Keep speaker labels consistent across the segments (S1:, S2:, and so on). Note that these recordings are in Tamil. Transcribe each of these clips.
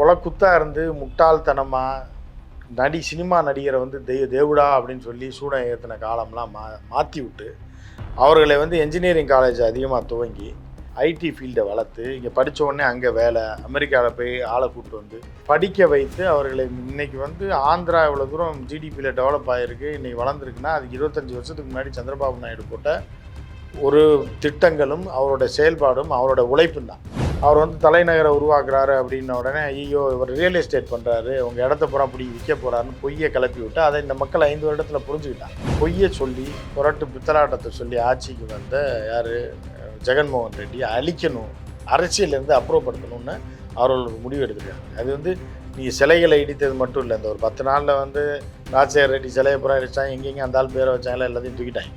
S1: கொலக்குத்தாக இருந்து முட்டாள்தனமாக நடி சினிமா நடிகரை வந்து தெய்வ தேவுடா அப்படின்னு சொல்லி சூடம் ஏற்றின காலம்லாம் மா மாற்றி விட்டு அவர்களை வந்து என்ஜினியரிங் காலேஜ் அதிகமாக துவங்கி ஐடி ஃபீல்டை வளர்த்து இங்கே படிச்ச உடனே அங்கே வேலை அமெரிக்காவில் போய் ஆளை கூப்பிட்டு வந்து படிக்க வைத்து அவர்களை இன்னைக்கு வந்து ஆந்திரா இவ்வளோ தூரம் ஜிடிபியில் டெவலப் ஆகிருக்கு இன்றைக்கி வளர்ந்துருக்குன்னா அதுக்கு இருபத்தஞ்சி வருஷத்துக்கு முன்னாடி சந்திரபாபு நாயுடு போட்ட ஒரு திட்டங்களும் அவரோட செயல்பாடும் அவரோட உழைப்பும் தான். அவர் வந்து தலைநகரை உருவாக்குறாரு அப்படின்ன உடனே ஐயோ இவர் ரியல் எஸ்டேட் பண்ணுறாரு உங்கள் இடத்த பூரா அப்படி விற்க போகிறாருன்னு பொய்யை கிளப்பி விட்டு அதை இந்த மக்கள் ஐந்து வருடத்தில் புரிஞ்சுக்கிட்டாங்க. பொய்யை சொல்லி புரட்டு பித்தலாட்டத்தை சொல்லி ஆட்சிக்கு வந்த யார்? ஜெகன்மோகன் ரெட்டி அழிக்கணும் அரசியலேருந்து அப்புறப்படுத்தணும்னு அவர்கள் முடிவு எடுத்துருக்காங்க. அது வந்து நீங்கள் சிலைகளை இடித்தது மட்டும் இல்லை இந்த ஒரு பத்து நாளில் வந்து ராஜசேகர் ரெட்டி சிலையை புறா அடிச்சாங்க எங்கெங்கே அந்த ஆள் பேரை வச்சாங்களா எல்லாத்தையும் தூக்கிட்டாங்க.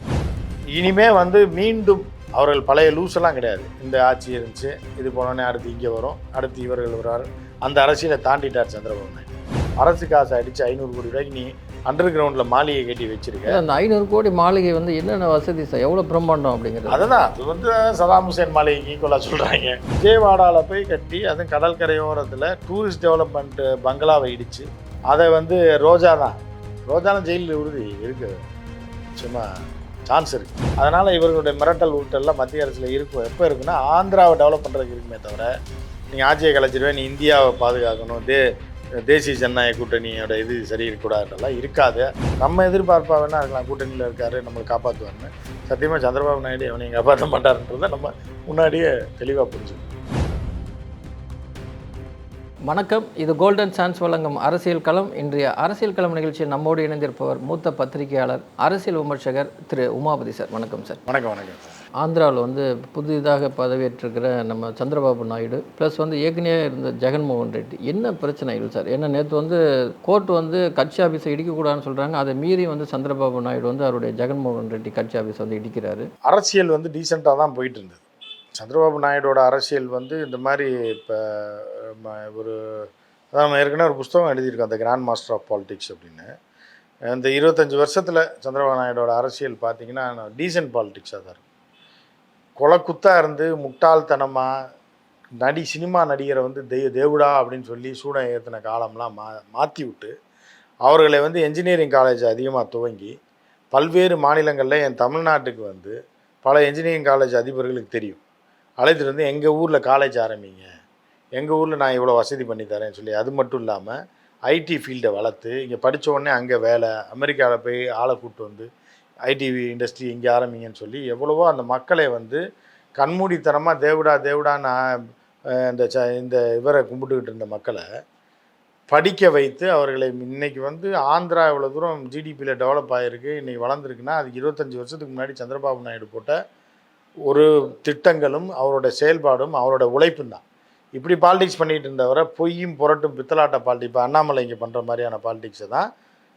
S1: இனிமே வந்து மீண்டும் அவர்கள் பழைய லூஸெல்லாம் கிடையாது. இந்த ஆட்சி இருந்துச்சு இது போனோடனே அடுத்து இங்கே வரும். அடுத்து இவர்கள் வருவார் அந்த அரசியலை தாண்டிட்டார் சந்திரபாபு நாயுடு. அரசு காசை அடித்து ஐநூறு கோடி ரூபாய்க்கு நீ அண்டர் கிரவுண்டில் மாளிகை கட்டி வச்சிருக்க.
S2: அந்த ஐநூறு கோடி மாளிகை வந்து என்னென்ன வசதி சார்? எவ்வளோ பிரம்மாண்டம் அப்படிங்கிறது?
S1: அதுதான் அது வந்து சதாம் ஹுசேன் மாளிகைக்கு ஈக்குவலாக சொல்கிறாங்க விஜயவாடாவில் போய் கட்டி அதுவும் கடற்கரையோரத்தில் டூரிஸ்ட் டெவலப்மெண்ட் பங்களாவை இடித்து அதை வந்து ரோஜா தான் ரோஜான ஜெயிலில் உறுதி இருக்குது சும்மா சான்ஸ் இருக்குது அதனால் இவர்களுடைய மிரட்டல் உருட்டெல்லாம் மத்திய அரசில் இருக்கும். எப்போ இருக்குன்னா ஆந்திராவை டெவலப் பண்ணுறதுக்கு இருக்குமே தவிர நீங்கள் ஆட்சியை கலைச்சிருவேன் நீ இந்தியாவை பாதுகாக்கணும் தே தேசிய ஜனநாயக கூட்டணியோட இது சரி இருக்கக்கூடாதுலாம் இருக்காது. நம்ம எதிர்பார்ப்பா வேணா இருக்கலாம். கூட்டணியில் இருக்காரு நம்மளை காப்பாற்றுவார்னு சத்தியமாக சந்திரபாபு நாயுடு அவனையும் காப்பாற்ற மாட்டாருன்றதை நம்ம முன்னாடியே தெளிவாக புரிஞ்சுக்கணும்.
S2: வணக்கம். இது கோல்டன் சான்ஸ் வழங்கும் அரசியல் களம். இன்றைய அரசியல் களம் நிகழ்ச்சியில் நம்மோடு இணைந்திருப்பவர் மூத்த பத்திரிகையாளர் அரசியல் விமர்சகர் திரு உமாபதி சார். வணக்கம் சார்.
S1: வணக்கம் வணக்கம்
S2: ஆந்திராவில் வந்து புதிதாக பதவியேற்றிருக்கிற நம்ம சந்திரபாபு நாயுடு ப்ளஸ் வந்து ஏற்கனவே இருந்த ஜெகன்மோகன் ரெட்டி. என்ன பிரச்சனைகள் சார்? ஏன்னா நேற்று வந்து கோர்ட் வந்து கட்சி ஆஃபீஸை இடிக்கக்கூடாதுன்னு சொல்கிறாங்க அதை மீறி வந்து சந்திரபாபு நாயுடு வந்து அவருடைய ஜெகன்மோகன் ரெட்டி கட்சி ஆஃபீஸ் வந்து இடிக்கிறாரு.
S1: அரசியல் வந்து டீசெண்டாக தான் போயிட்டு இருந்தது. சந்திரபாபு நாயுடோட அரசியல் வந்து இந்த மாதிரி இப்போ ஒரு அதான் நம்ம ஏற்கனவே ஒரு புஸ்தகம் எழுதியிருக்கோம் அந்த கிராண்ட் மாஸ்டர் ஆஃப் பாலிடிக்ஸ் அப்படின்னு. இந்த இருபத்தஞ்சி வருஷத்தில் சந்திரபாபு நாயுடோட அரசியல் பார்த்தீங்கன்னா டீசன்ட் பாலிடிக்ஸாக தான் இருக்கும். கொலக்குத்தாக இருந்து முட்டாள்தனமாக நடி சினிமா நடிகரை வந்து தெய்வ தேவுடா அப்படின்னு சொல்லி சூடம் ஏற்றின காலம்லாம் மா மாற்றி விட்டு அவர்களை வந்து என்ஜினியரிங் காலேஜ் அதிகமாக துவங்கி பல்வேறு மாநிலங்களில் என் தமிழ்நாட்டுக்கு வந்து பல என்ஜினியரிங் காலேஜ் அதிபர்களுக்கு தெரியும். அழைத்துட்டு வந்து எங்கள் ஊரில் காலேஜ் ஆரம்பிங்க. எங்கள் ஊரில் நான் இவ்வளோ வசதி பண்ணி தரேன்னு சொல்லி. அது மட்டும் இல்லாமல் ஐடி ஃபீல்டை வளர்த்து இங்கே படித்த உடனே அங்கே வேலை அமெரிக்காவில் போய் ஆளை கூப்பிட்டு வந்து ஐடி இண்டஸ்ட்ரி இங்கே ஆரம்பிங்கன்னு சொல்லி எவ்வளவோ அந்த மக்களை வந்து கண்மூடித்தனமாக தேவிடா தேவடா நான் இந்த ச இந்த இவரை கும்பிட்டுக்கிட்டு இருந்த மக்களை படிக்க வைத்து அவர்களை இன்னைக்கு வந்து ஆந்திரா இவ்வளோ தூரம் ஜிடிபியில் டெவலப் ஆகிருக்கு இன்றைக்கி வளர்ந்துருக்குன்னா அது இருபத்தஞ்சி வருஷத்துக்கு முன்னாடி சந்திரபாபு நாயுடு போட்ட ஒரு திட்டங்களும் அவரோட செயல்பாடும் அவரோட உழைப்பும் தான். இப்படி பாலிடிக்ஸ் பண்ணிகிட்டு இருந்தவரை பொய்யும் புரட்டும் பித்தலாட்ட பாலிடிக்ஸ் இப்போ அண்ணாமலை இங்கே பண்ணுற மாதிரியான பாலிடிக்ஸை தான்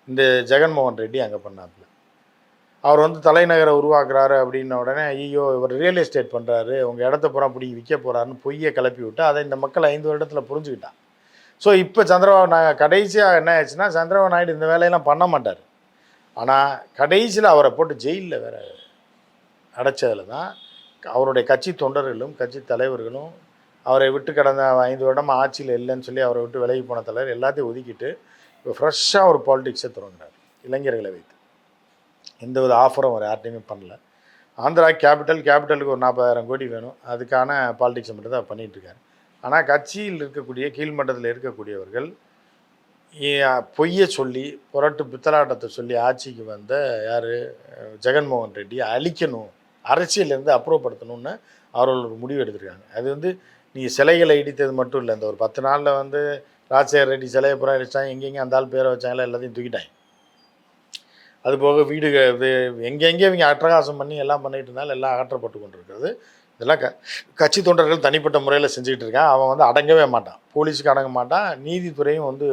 S1: இந்த ஜெகன்மோகன் ரெட்டி அங்கே பண்ணாப்புல. அவர் வந்து தலைநகரை உருவாக்குறாரு அப்படின்ன உடனே ஐயோ இவர் ரியல் எஸ்டேட் பண்ணுறாரு உங்கள் இடத்த பூரா அப்படி விற்க போகிறாருன்னு பொய்யை கிளப்பி விட்டு அதை இந்த மக்கள் ஐந்து வருடத்தில் புரிஞ்சுக்கிட்டான் ஸோ இப்போ சந்திரபாபு நான் கடைசியாக என்ன ஆச்சுன்னா சந்திரபாபு நாயுடு இந்த வேலையெல்லாம் பண்ண மாட்டார். ஆனால் கடைசியில் அவரை போட்டு ஜெயிலில் வேற அடைச்சதில் தான் அவருடைய கட்சி தொண்டர்களும் கட்சி தலைவர்களும் அவரை விட்டு கடந்த ஐந்து வருடம் ஆட்சியில் இல்லைன்னு சொல்லி அவரை விட்டு விலகி போன தலைவர் எல்லாத்தையும் ஒதுக்கிட்டு இப்போ ஃப்ரெஷ்ஷாக ஒரு பாலிடிக்ஸை தொடங்கினார் இளைஞர்களை வைத்து. எந்த வித ஆஃபரும் அவர் யார்ட்டையுமே பண்ணல. ஆந்திரா கேபிட்டல் கேபிட்டலுக்கு ஒரு நாற்பதாயிரம் கோடி வேணும். அதுக்கான பாலிடிக்ஸை மட்டும் தான் பண்ணிகிட்டு இருக்காரு. ஆனால் கட்சியில் இருக்கக்கூடிய கீழ்மட்டத்தில் இருக்கக்கூடியவர்கள் பொய்யை சொல்லி புரட்டு பித்தலாட்டத்தை சொல்லி ஆட்சிக்கு வந்த யார்? ஜெகன்மோகன் ரெட்டி அழிக்கணும். அரசியலேருந்து அப்புறப்படுத்தணும்னு அவர்கள் ஒரு முடிவு எடுத்திருக்காங்க. அது வந்து நீங்கள் சிலைகளை இடித்தது மட்டும் இல்லை இந்த ஒரு பத்து நாளில் வந்து ராஜசேகர் ரெட்டி சிலையை புறம் அடிச்சாங்க எங்கெங்கே அந்த ஆள் பேரை வச்சாங்களோ எல்லாத்தையும் தூக்கிட்டாங்க. அது போக வீடு எங்கெங்கே இவங்க அட்டகாசம் பண்ணி எல்லாம் பண்ணிட்டு இருந்தாலும் எல்லாம் அகற்றப்பட்டு கொண்டு இருக்கிறது இதெல்லாம் க கட்சி தொண்டர்கள் தனிப்பட்ட முறையில் செஞ்சுக்கிட்டு இருக்கான் அவன் வந்து அடங்கவே மாட்டான். போலீஸுக்கு அடங்க மாட்டான். நீதித்துறையும் வந்து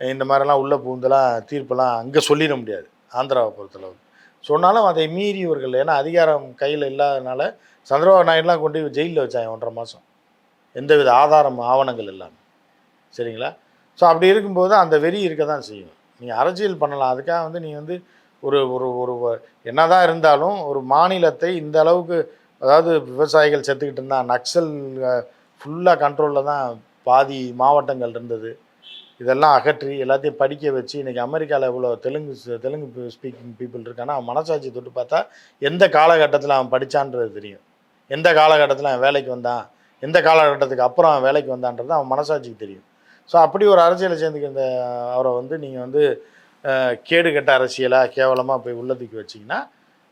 S1: இந்த மாதிரிலாம் உள்ளே பூந்தெல்லாம் தீர்ப்பெல்லாம் அங்கே சொல்லிட முடியாது. ஆந்திராவை பொறுத்தளவுக்கு. சொன்னாலும் அதை மீறி இவர்கள் ஏன்னா அதிகாரம் கையில் இல்லாதனால சந்திரபாபு நாயுடுலாம் கொண்டு போய் ஜெயிலில் வச்சாங்க ஒன்றரை மாதம் எந்தவித ஆதாரம் ஆவணங்கள் இல்லாமல் சரிங்களா? ஸோ அப்படி இருக்கும்போது அந்த வெறி இருக்க தான் செய்யும். நீங்கள் அரசியல் பண்ணலாம். அதுக்காக வந்து நீங்கள் வந்து ஒரு ஒரு ஒரு என்னதான் இருந்தாலும் ஒரு மாநிலத்தை இந்த அளவுக்கு அதாவது விவசாயிகள் செத்துக்கிட்டு இருந்தால் நக்சல் ஃபுல்லாக கண்ட்ரோலில் தான் பாதி மாவட்டங்கள் இருந்தது. இதெல்லாம் அகற்றி எல்லாத்தையும் படிக்க வச்சு இன்றைக்கி அமெரிக்காவில் இவ்வளோ தெலுங்கு தெலுங்கு ஸ்பீக்கிங் பீப்புள் இருக்கானா அவன் மனசாட்சி தொட்டு பார்த்தா எந்த காலகட்டத்தில் அவன் படித்தான்றது தெரியும். எந்த காலகட்டத்தில் அவன் வேலைக்கு வந்தான் எந்த காலகட்டத்துக்கு அப்புறம் அவன் வேலைக்கு வந்தான்றது அவன் மனசாட்சிக்கு தெரியும். ஸோ அப்படி ஒரு அரசியலை சேர்ந்துக்க இந்த அவரை வந்து நீங்கள் வந்து கேடு கட்ட அரசியலாக கேவலமாக போய் உள்ளதுக்கு வச்சிங்கன்னா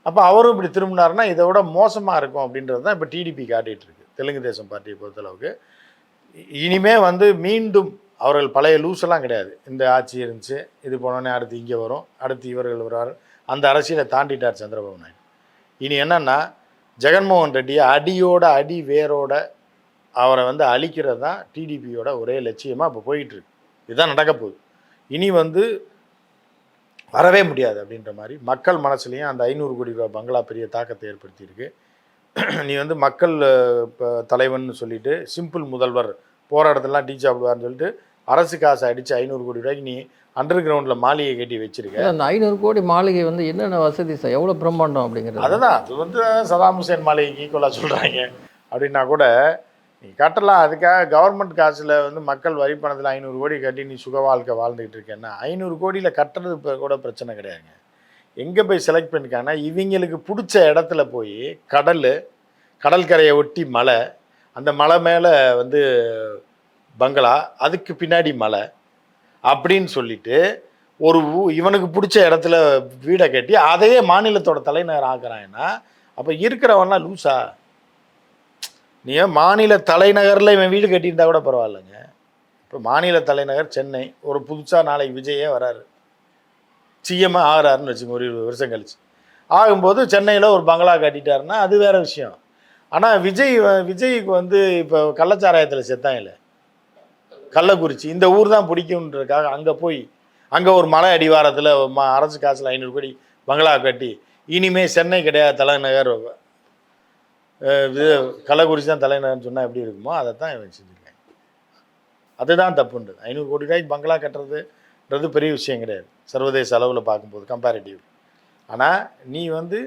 S1: அப்போ அவரும் இப்படி திரும்பினாருன்னா இதை விட மோசமாக இருக்கும் அப்படின்றது தான் இப்போ டிடிபி காட்டிகிட்டு இருக்கு. தெலுங்கு தேசம் பார்ட்டியை பொறுத்தளவுக்கு. இனிமே வந்து மீண்டும் அவர்கள் பழைய லூஸெல்லாம் கிடையாது. இந்த ஆட்சி இருந்துச்சு இது போனோடனே அடுத்து இங்கே வரும் அடுத்து இவர்கள் வருவார் அந்த அரசியலை தாண்டிட்டார் சந்திரபாபு நாயுடு. இனி என்னென்னா ஜெகன்மோகன் ரெட்டியை அடியோட அடி வேரோட அவரை வந்து அழிக்கிறது தான் டிடிபியோட ஒரே லட்சியமாக இப்போ போயிட்டுருக்கு. இதுதான் நடக்க போகுது. இனி வந்து வரவே முடியாது அப்படின்ற மாதிரி மக்கள் மனசுலையும் அந்த ஐநூறு கோடி ரூபா பங்களா பெரிய தாக்கத்தை ஏற்படுத்தியிருக்கு. நீ வந்து மக்கள் இப்போ தலைவன் சொல்லிட்டு சிம்பிள் முதல்வர் போராட்டத்தெல்லாம் டீ சாப்பிடுவார்னு சொல்லிட்டு அரசு காசை அடித்து ஐநூறு கோடி ரூபாய்க்கு நீ அண்டர் கிரவுண்டில் மாளிகை கட்டி வச்சிருக்க.
S2: அந்த ஐநூறு கோடி மாளிகை வந்து என்னென்ன வசதி சார்? எவ்வளோ பிரம்மாண்டம் அப்படிங்கிறது?
S1: அதுதான் அது வந்து சதாம் ஹுசேன் மாளிகைக்கு ஈக்குவலாக சொல்கிறாங்க அப்படின்னா கூட நீ கட்டலாம் அதுக்காக கவர்மெண்ட் காசில் வந்து மக்கள் வரி பணத்தில் ஐநூறு கோடி கட்டி நீ சுக வாழ்க்கை வாழ்ந்துக்கிட்டு இருக்கேன்னா ஐநூறு கோடியில் கட்டுறது இப்போ கூட பிரச்சனை கிடையாதுங்க. எங்கே போய் செலக்ட் பண்ணிருக்காங்கன்னா இவங்களுக்கு பிடிச்ச இடத்துல போய் கடல் கடற்கரையை ஒட்டி மலை அந்த மலை மேலே வந்து பங்களா அதுக்கு பின்னாடி மலை அப்படின்னு சொல்லிட்டு ஒரு இவனுக்கு பிடிச்ச இடத்துல வீடை கட்டி அதையே மாநிலத்தோட தலைநகர் ஆக்குறாங்கன்னா அப்போ இருக்கிறவன்லாம் லூசா. நீ ஏன் மாநில தலைநகரில் இவன் வீடு கட்டியிருந்தா கூட பரவாயில்லைங்க. இப்போ மாநில தலைநகர் சென்னை ஒரு புதுசாக நாளைக்கு விஜயே வராரு. சிஎம்மாக ஆகிறாருன்னு வச்சுங்க ஒரு இருபது வருஷம் கழிச்சு. ஆகும்போது சென்னையில் ஒரு பங்களா கட்டிட்டாருன்னா அது வேற விஷயம். ஆனால் விஜய் வ- விஜய்க்கு வந்து இப்போ கள்ளச்சாராயத்தில் செத்தான் இல்லை? கள்ளக்குறிச்சி இந்த ஊர் தான் பிடிக்குன்றதுக்காக அங்கே போய் அங்கே ஒரு மலை அடிவாரத்தில் ம அரசு காசில் ஐநூறு கோடி பங்களா கட்டி இனிமே சென்னை கிடையாது தலைநகர் இது கள்ளக்குறிச்சி தான் தலைநகர்னு சொன்னால் எப்படி இருக்குமோ அதை தான் இவன் செஞ்சுருக்காங்க அதுதான் தப்புன்றது. ஐநூறு கோடி ரூபாய்க்கு பங்களா கட்டுறதுன்றது பெரிய விஷயம் கிடையாது. சர்வதேச அளவில் பார்க்கும்போது கம்பேரிட்டிவ் ஆனால் நீ வந்து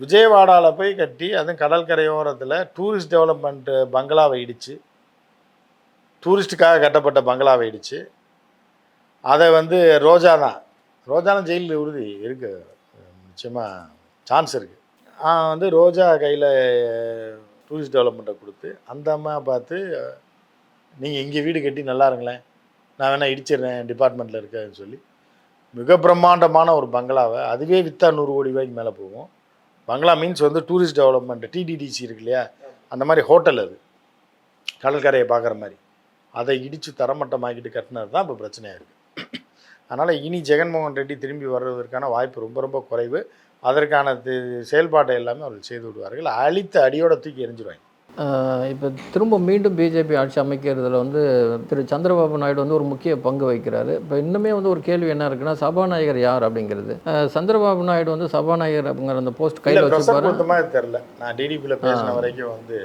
S1: விஜயவாடாவில் போய் கட்டி அதுவும் கடற்கரையோரத்தில் டூரிஸ்ட் டெவலப்மெண்ட் பங்களாவை இடித்து டூரிஸ்ட்டுக்காக கட்டப்பட்ட பங்களாவை இடித்து அதை வந்து ரோஜா தான் ரோஜானா ஜெயிலில் உறுதி இருக்கு. நிச்சயமாக சான்ஸ் இருக்குது வந்து ரோஜா கையில் டூரிஸ்ட் டெவலப்மெண்ட்டை கொடுத்து அந்த அம்மா பார்த்து நீங்கள் இங்கே வீடு கட்டி நல்லா இருங்களேன். நான் வேணால் இடிச்சிடுறேன் டிபார்ட்மெண்ட்டில் இருக்கேன்னு சொல்லி. மிக பிரம்மாண்டமான ஒரு பங்களாவை. அதுவே விற்றா நூறு கோடி ரூபாய்க்கு மேலே போகும். பங்களா மீன்ஸ் வந்து டூரிஸ்ட் டெவலப்மெண்ட் டிடிடிசி இருக்கு இல்லையா? அந்த மாதிரி ஹோட்டல் அது. கடற்கரையை பார்க்குற மாதிரி. அதை இடித்து தரமட்டமாக்கிட்டு கட்டினது தான் இப்போ பிரச்சனையாக இருக்குது அதனால் இனி ஜெகன்மோகன் ரெட்டி திரும்பி வர்றதற்கான வாய்ப்பு ரொம்ப ரொம்ப குறைவு. அதற்கான செயல்பாட்டை எல்லாமே அவர்கள் செய்து விடுவார்கள். அழித்த அடியோட தூக்கி எரிஞ்சிடுவாங்க
S2: இப்போ திரும்ப மீண்டும் பிஜேபி ஆட்சி அமைக்கிறதுல வந்து திரு சந்திரபாபு நாயுடு வந்து ஒரு முக்கிய பங்கு வகிக்கிறாரு. இப்போ இன்னுமே வந்து ஒரு கேள்வி என்ன இருக்குன்னா சபாநாயகர் யார் அப்படிங்கிறது. சந்திரபாபு நாயுடு வந்து சபாநாயகர் அப்படிங்கிற அந்த போஸ்ட் கையில் வச்சுப்பாரு
S1: தெரில நான் டிடிபியில் பேசின வரைக்கும் வந்து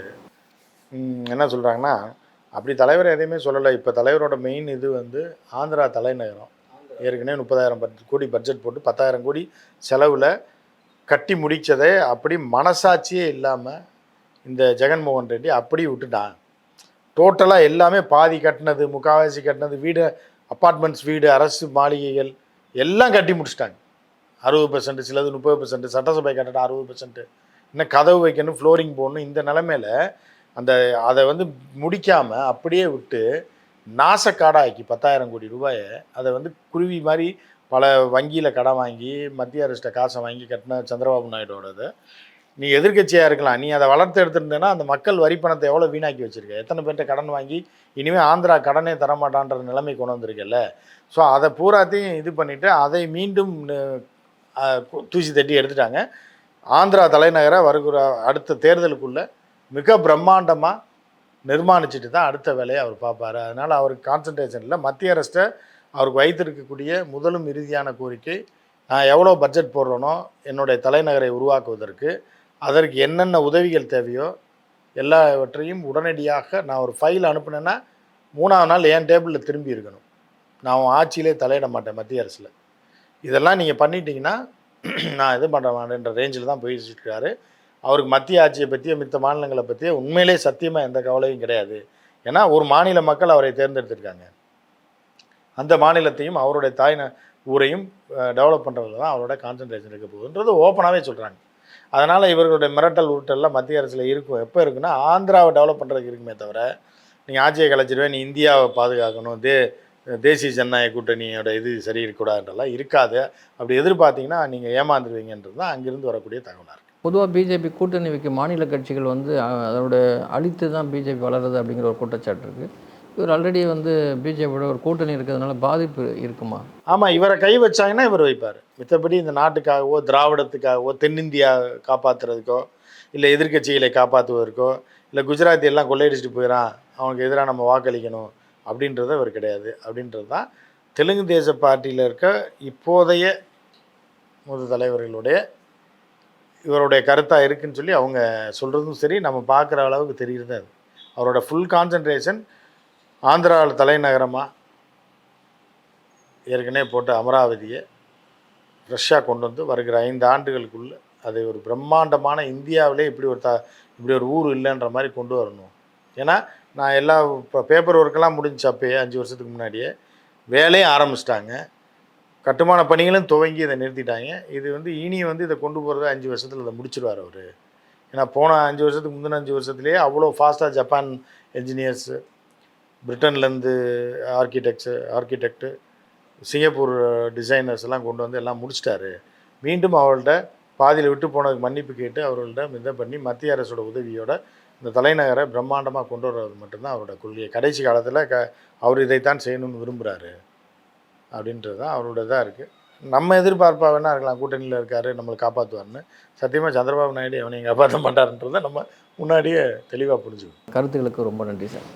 S1: என்ன சொல்கிறாங்கன்னா அப்படி தலைவர் எதையுமே சொல்லலை. இப்போ தலைவரோட மெயின் இது வந்து ஆந்திரா தலைநகரம். ஏற்கனவே முப்பதாயிரம் கோடி பட்ஜெட் போட்டு பத்தாயிரம் கோடி செலவில் கட்டி முடிச்சதை அப்படி மனசாட்சியே இல்லாமல் இந்த ஜெகன்மோகன் ரெட்டி அப்படி விட்டுட்டான். டோட்டலாக எல்லாமே பாதி கட்டினது முக்காவாசி கட்டினது வீடு அப்பார்ட்மெண்ட்ஸ் வீடு அரசு மாளிகைகள் எல்லாம் கட்டி முடிச்சிட்டாங்க. அறுபது பெர்சன்ட் சிலது முப்பது பெர்சன்ட் சட்டசபை கட்டடம் அறுபது பர்சன்ட்டு இன்னும் கதவு வைக்கணும் ஃப்ளோரிங் போடணும் இந்த நிலமையில அந்த அதை வந்து முடிக்காமல் அப்படியே விட்டு நாசக்காடாக்கி பத்தாயிரம் கோடி ரூபாயை அதை வந்து குருவி மாதிரி பல வங்கியில் கடன் வாங்கி மத்திய அரசிட்ட காசை வாங்கி கட்டின சந்திரபாபு நாயுடோடது நீ எதிர்க்கட்சியாக இருக்கலாம். நீ அதை வளர்த்து எடுத்துருந்தேன்னா அந்த மக்கள் வரி பணத்தை எவ்வளோ வீணாக்கி வச்சிருக்க? எத்தனை பேர்கிட்ட கடன் வாங்கி இனிமேல் ஆந்திரா கடனே தரமாட்டான்ற நிலைமை கொண்டு வந்திருக்கல ஸோ அதை பூராத்தையும் இது பண்ணிவிட்டு அதை மீண்டும் தூசி தட்டி எடுத்துட்டாங்க. ஆந்திரா தலைநகரை வருகிற அடுத்த தேர்தலுக்குள்ளே மிக பிரம்மாண்டமாக நிர்மாணிச்சுட்டு தான் அடுத்த வேலையை அவர் பார்ப்பாரு. அதனால் அவருக்கு கான்சன்ட்ரேஷனில் மத்திய அரசை அவருக்கு வைத்திருக்கக்கூடிய முதலும் இறுதியான கோரிக்கை நான் எவ்வளோ பட்ஜெட் போடுறேனோ என்னுடைய தலைநகரை உருவாக்குவதற்கு அதற்கு என்னென்ன உதவிகள் தேவையோ எல்லாவற்றையும் உடனடியாக நான் ஒரு ஃபைல் அனுப்புனேன்னா மூணாவது நாள் என் டேபிளில் திரும்பி இருக்கணும். நான் ஆட்சியிலே தலையிட மாட்டேன் மத்திய அரசில். இதெல்லாம் நீங்கள் பண்ணிட்டீங்கன்னா நான் இது பண்ண மாட்டேன்ற ரேஞ்சில் தான் போயிட்டு இருக்காரு அவருக்கு மத்திய ஆட்சியை பற்றியோ மித்த மாநிலங்களை பற்றியோ உண்மையிலே சத்தியமாக எந்த கவலையும் கிடையாது. ஏன்னா ஒரு மாநில மக்கள் அவரை தேர்ந்தெடுத்திருக்காங்க. அந்த மாநிலத்தையும் அவருடைய தாய் ஊரையும் டெவலப் பண்ணுறதுல தான் அவரோட கான்சன்ட்ரேஷன் இருக்க போகுதுன்றது ஓப்பனாகவே சொல்கிறாங்க அதனால் இவர்களுடைய மிரட்டல் உருட்டெல்லாம் மத்திய அரசில் இருக்கும். எப்போ இருக்குன்னா ஆந்திராவை டெவலப் பண்ணுறதுக்கு இருக்குமே தவிர நீங்கள் ஆட்சியை கலைச்சிடுவேன் நீ இந்தியாவை பாதுகாக்கணும் தே தேசிய ஜனநாயக கூட்டணியோட இது சரி இருக்கக்கூடாதுன்றலாம் இருக்காது. அப்படி எதிர்பார்த்தீங்கன்னா நீங்கள் ஏமாந்துருவீங்கன்றது தான் அங்கிருந்து வரக்கூடிய தகவலாக இருக்குது
S2: பொதுவாக பிஜேபி கூட்டணி வைக்க மாநில கட்சிகள் வந்து அதோட அழித்து தான் பிஜேபி வளருது அப்படிங்கிற ஒரு குற்றச்சாட்டு இருக்குது இவர் ஆல்ரெடி வந்து பிஜேபியோட ஒரு கூட்டணி இருக்கிறதுனால பாதிப்பு இருக்குமா?
S1: ஆமாம் இவரை கை வச்சாங்கன்னா இவர் வைப்பார். மித்தபடி இந்த நாட்டுக்காகவோ திராவிடத்துக்காகவோ தென்னிந்தியா காப்பாற்றுறதுக்கோ இல்லை எதிர்க்கட்சிகளை காப்பாற்றுவதற்கோ இல்லை குஜராத்தி எல்லாம் கொள்ளையடிச்சிட்டு போயிடான் அவனுக்கு எதிராக நம்ம வாக்களிக்கணும் அப்படின்றது அவர் கிடையாது. அப்படின்றது தான் தெலுங்கு தேச பார்ட்டியில் இருக்க இப்போதைய மூத்த தலைவர்களுடைய இவருடைய கருத்தாக இருக்குன்னு சொல்லி அவங்க சொல்கிறதும் சரி நம்ம பார்க்குற அளவுக்கு தெரிகிறது அது. அவரோட ஃபுல் கான்சன்ட்ரேஷன் ஆந்திராவில் தலைநகரமாக ஏற்கனவே போட்ட அமராவதியை ஃப்ரெஷ்ஷாக கொண்டு வந்து வருகிற ஐந்து ஆண்டுகளுக்குள்ள அதை ஒரு பிரம்மாண்டமான இந்தியாவிலே இப்படி ஒரு த இப்படி ஒரு ஊர் இல்லைன்ற மாதிரி கொண்டு வரணும். ஏன்னா நான் எல்லா இப்போ பேப்பர் ஒர்க்கெல்லாம் முடிஞ்சு அப்பயே அஞ்சு வருஷத்துக்கு முன்னாடியே. வேலையும் ஆரம்பிச்சிட்டாங்க. கட்டுமான பணிகளும் துவங்கி இதை நிறுத்திட்டாங்க. இது வந்து இனி வந்து இதை கொண்டு போகிறது அஞ்சு வருஷத்தில் இதை முடிச்சிடுவார் அவர். ஏன்னா போன அஞ்சு வருஷத்துக்கு முந்தின அஞ்சு வருஷத்துலேயே அவ்வளோ ஃபாஸ்ட்டாக ஜப்பான் என்ஜினியர்ஸு பிரிட்டன்லேருந்து ஆர்கிடெக்ட்ஸு ஆர்கிடெக்ட்டு சிங்கப்பூர் டிசைனர்ஸ் எல்லாம் கொண்டு வந்து எல்லாம் முடிச்சிட்டாரு. மீண்டும் அவர்கள்ட்ட பாதியில் விட்டு போனதுக்கு மன்னிப்பு கேட்டு அவர்கள்ட்ட இதை பண்ணி மத்திய அரசோட உதவியோட இந்த தலைநகரை பிரம்மாண்டமாக கொண்டு வர்றது மட்டும்தான் அவரோட கொள்கை கடைசி காலத்தில் க அவர் இதைத்தான் செய்யணும்னு விரும்புகிறாரு அப்படின்றது தான் அவரோட இதாக இருக்குது நம்ம எதிர்பார்ப்பாக வேணா இருக்கலாம். கூட்டணியில் இருக்காரு நம்மளை காப்பாற்றுவார்னு சத்தியமாக சந்திரபாபு நாயுடு எவனையும் காப்பாற்ற மாட்டாருன்றதை நம்ம முன்னாடியே தெளிவாக புரிஞ்சுக்கணும்.
S2: கருத்துக்களுக்கு ரொம்ப நன்றி சார்.